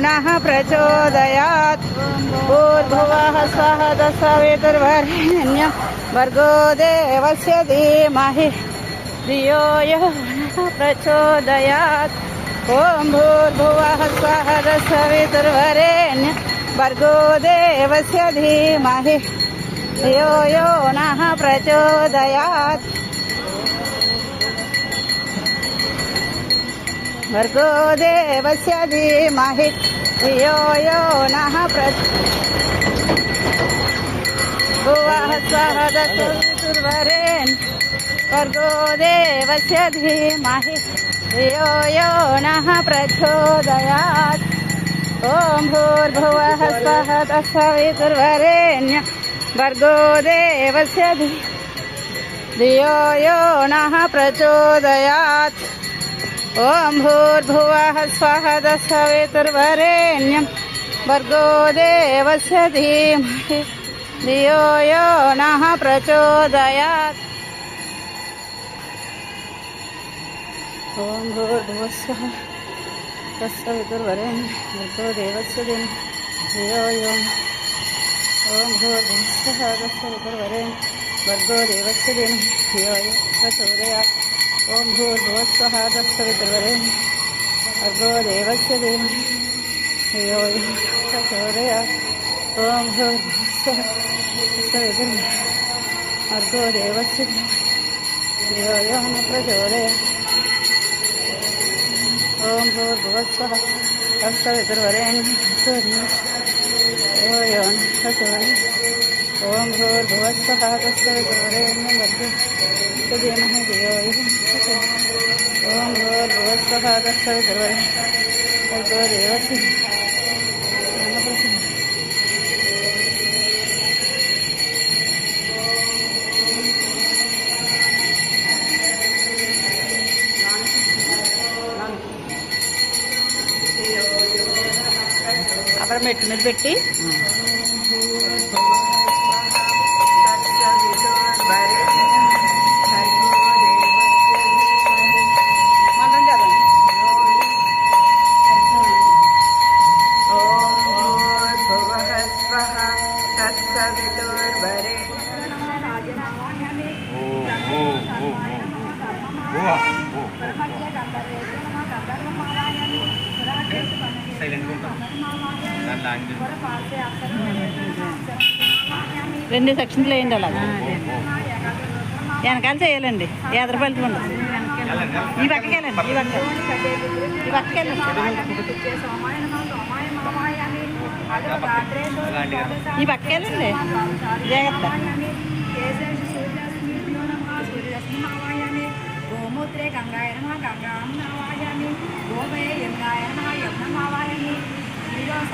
नः प्रचोदयात्। भूर्भुवः स्वः दशवितुर्वरेण्यं भर्गो देवस्य धीमहि। धियो यो नः प्रचोदयात्। ॐ भूर्भुवः स्वः भर्गो देवस्य धीमहि। धियो यो नः प्रचोदयात्। भर्गो देवस्य धीमहि। धियो यो नः भुवः स्वः दशवितुर्वरेण्यं भर्गो देवस्य धीमहि। धियो यो नः प्रचोदयात्। ॐ भूर्भुवः स्वः दशवितुर्वरेण्यं भर्गो देवस्य धियो यो नः प्रचोदयात्। ॐ भूर्भुवः स्वः दशवितुर्वरेण्यं भर्गो देवस्य धीमहि। धियो यो नः प्रचोदयात्। ॐ भूर्भुवः स्वः दशवितुर्वरेण्यं भर्गो देवस्य धीमहि। धियो यो ॐ भूर्भुवः स्वः दशवितुर्वरेण्यं भर्गो देवस्य धीमहि। धियो यो प्रचोदयात्। ॐ भूर्भुवः स्वः तत्सवितुर्वरेण्यं भर्गो देवस्य धीमहि धियो यो प्रचोदयात् ॐ भूर्भुवः स्वः तत्सवितुर्वरेण्यं देवस्य न प्रचोदयात् ॐ भूर्भुवः स्वः तत्सवितुर्वरेण्यं भर्गो देवस्य धियो यो न प्रचोदयात् ॐ भूर्भुवः स्वः तत्सवितुर्वरेण्यं भर्गो धीमहि धियो यो न प्रचोदयात् ॐ भूर्भुवः स्वः तत्सवितुर्वरेण्यं भर्गो देवस्य धीमहि न प्रचोदयात् అక్కడ మెట్టు మీద పెట్టి రెండు సెక్షన్లు వేయండి అలా వెనకాల చేయాలండి. ఎదర పలుచుకోండి ఈ పక్కకి వెళ్ళండి ఈ పక్క. ఈ పక్కకి వెళ్ళండి. ఈ పక్కకి వెళ్ళండి. జాగ్రత్త. గోమూత్రే గంగాయ నమ గంగాం సూర్య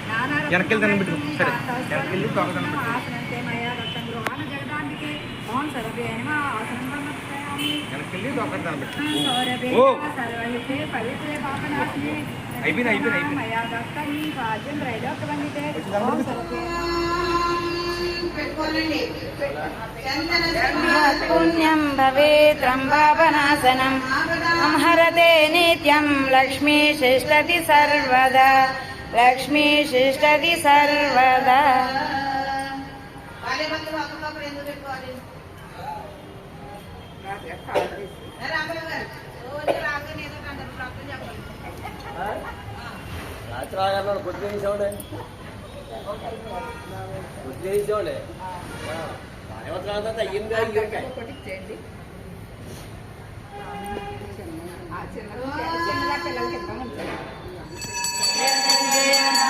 వెనకెళ్ళి దండం పెట్టు సరే. వెనకెళ్ళి తోకదండం పెట్టు వెనకెళ్ళి తోకదండం పెట్టు. ఓ. అయిపోయింది అయిపోయింది అయిపోయింది. భవేత్రంబావనాశనం సంహరతే నిత్యం లక్ష్మీ శిష్టతి సర్వదా. లక్ష్మీ శిష్టతి సర్వదా. రాత్రి ఆగన్నాడు గుర్తు చేసేవాడే గుర్తు చేసేవాడే అయ్యింది అయ్యింది మా జయ గంగా గీత Yeah.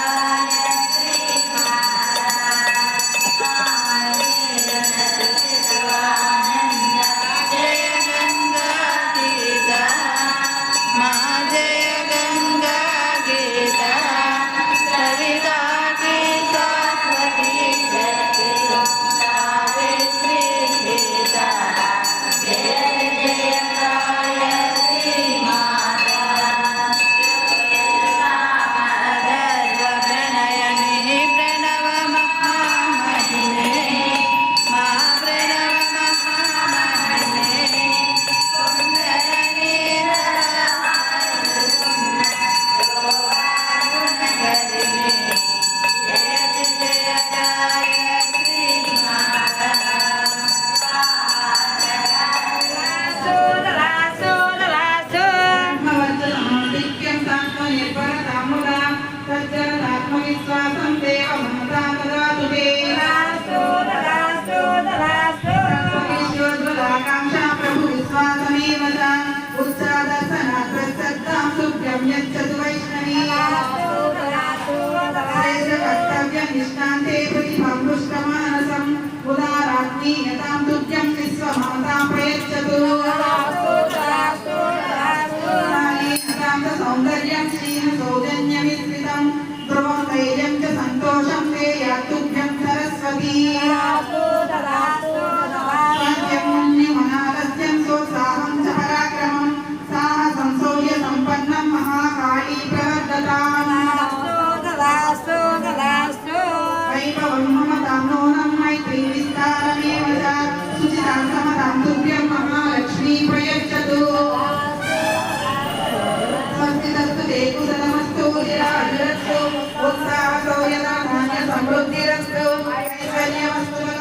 సమృద్ధిరస్తు ఐశ్వర్యమస్తు